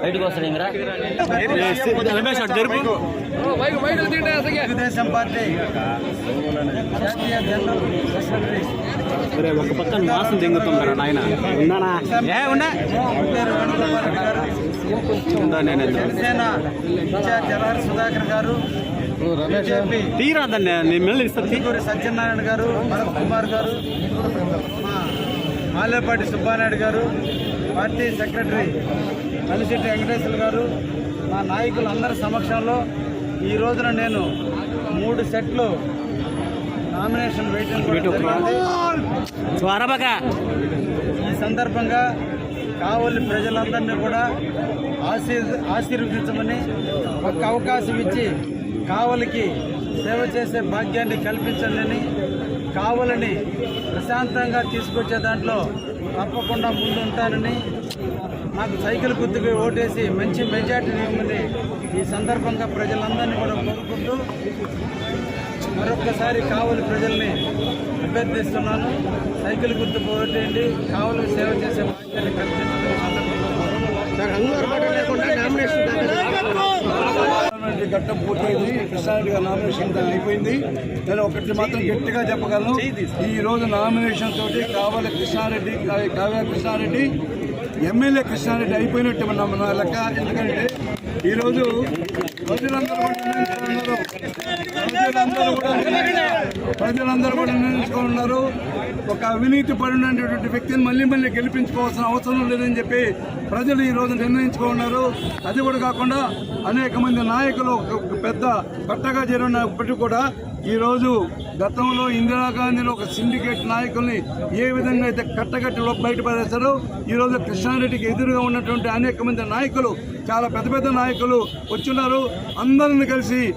బయటకు వస్తాడు తెలుగుదేశం పార్టీ జాతీయ జనరల్ సెక్రటరీ ఒరే, ఒక పక్కన వాసన దింగుతుందా నాయన. ఉన్నానా ఏ ఉన్నా జనసేన ఇన్ఛార్జ్ జలహరి సుధాకర్ గారు తీరాదండి నేను మెల్లి ఇస్తాను సత్యనారాయణ గారు భరత్ కుమార్ గారు మాలేపాటి సుబ్బానాయుడు గారు పార్టీ సెక్రటరీ కలిశెట్టి వెంకటేశ్వర గారు మా నాయకులందరి సమక్షంలో ఈ రోజున నేను మూడు సెట్లు నామినేషన్. స్వరబక ఈ సందర్భంగా కావలి ప్రజలందరినీ కూడా ఆశీర్ ఆశీర్వదించమని ఒక అవకాశం ఇచ్చి కావలికి సేవ చేసే భాగ్యాన్ని కల్పించండి కావలని ప్రశాంతంగా తీసుకొచ్చే దాంట్లో తప్పకుండా ముందుంటానని నాకు సైకిల్ గుర్తుకు ఓటేసి మంచి మెజార్టీని ఇవ్వమని ఈ సందర్భంగా ప్రజలందరినీ కూడా కోరుకుంటూ మరొక్కసారి కావలి ప్రజల్ని అభ్యర్థిస్తున్నాను. సైకిల్ గుర్తు ఓటేయండి. కావలి సేవ చేసే బాధ్యతని కల్పించడం ఘట్టం పూర్తయింది. కృష్ణారెడ్డి గారి నామినేషన్ అయిపోయింది. నేను ఒకటి మాత్రం గట్టిగా చెప్పగలను. ఈ రోజు నామినేషన్ తోటి కావాలి కృష్ణారెడ్డి కావ్య కృష్ణారెడ్డి ఎమ్మెల్యే కృష్ణారెడ్డి అయిపోయినట్టు మన మన లెక్క. ఎందుకంటే ఈరోజు ప్రజలందరూ కూడా నిర్ణయించుకున్నారు ప్రజలందరూ కూడా ప్రజలందరూ కూడా నిర్ణయించుకున్నారు ఒక అవినీతి పడినటువంటి వ్యక్తిని మళ్ళీ మళ్ళీ గెలిపించుకోవాల్సిన అవసరం లేదని చెప్పి ప్రజలు ఈ రోజు నిర్ణయించుకున్నారు. అది కూడా కాకుండా అనేక మంది నాయకులు ఒక పెద్ద పట్టగా జరిగినప్పటికీ కూడా ఈ రోజు గతంలో ఇందిరాగాంధీని ఒక సిండికేట్ నాయకుల్ని ఏ విధంగా అయితే కట్టగట్టి బయటపడేశారో ఈ రోజు కృష్ణారెడ్డికి ఎదురుగా ఉన్నటువంటి అనేక మంది నాయకులు చాలా పెద్ద పెద్ద నాయకులు వచ్చున్నారు. అందరిని కలిసి